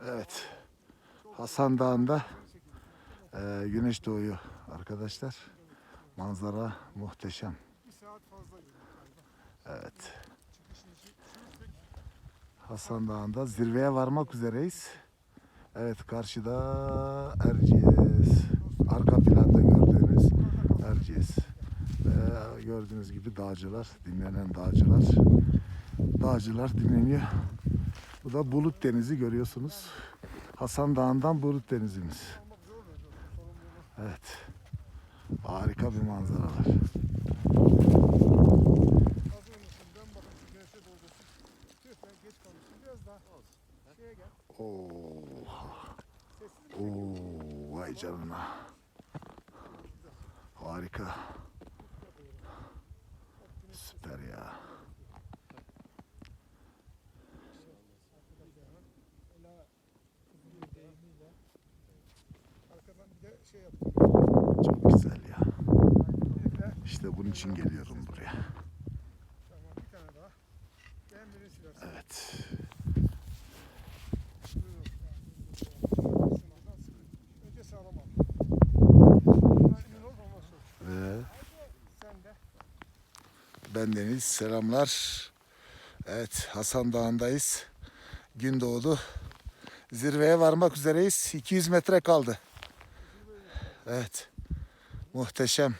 Evet. Hasan Dağı'nda e, güneş doğuyor arkadaşlar. Manzara muhteşem. Evet. Hasan Dağı'nda zirveye varmak üzereyiz. Evet karşıda Erciyes. Arka planda gördüğünüz Erciyes. Ve gördüğünüz gibi dağcılar, dinlenen dağcılar. Dağcılar dinleniyor. Bu da Bulut Denizi görüyorsunuz. Hasan Dağı'ndan Bulut Denizimiz. Evet. Harika bir manzara var. Oo, oo, vay canına. Harika. Şey. Çok güzel ya. İşte bunun için geliyorum buraya. tamam bir tane daha. Ben birini silersin. Evet. Önce sağlam al. Ben Deniz. Selamlar. Evet Hasan Dağı'ndayız. Gün doğdu. Zirveye varmak üzereyiz. 200 metre kaldı. Evet. Muhteşem.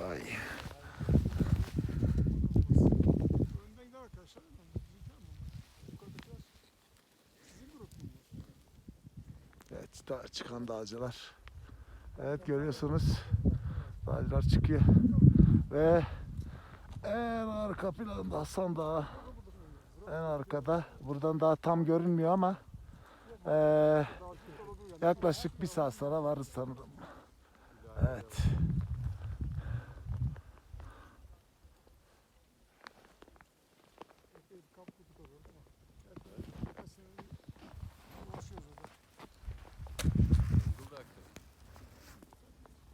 Vay. Evet daha çıkan dağcılar. Evet görüyorsunuz. Dağcılar çıkıyor. Ve en arka planda Hasan Dağı. En arkada. Buradan daha tam görünmüyor ama eee, Yaklaşık bir saat sonra varız sanırım. Evet.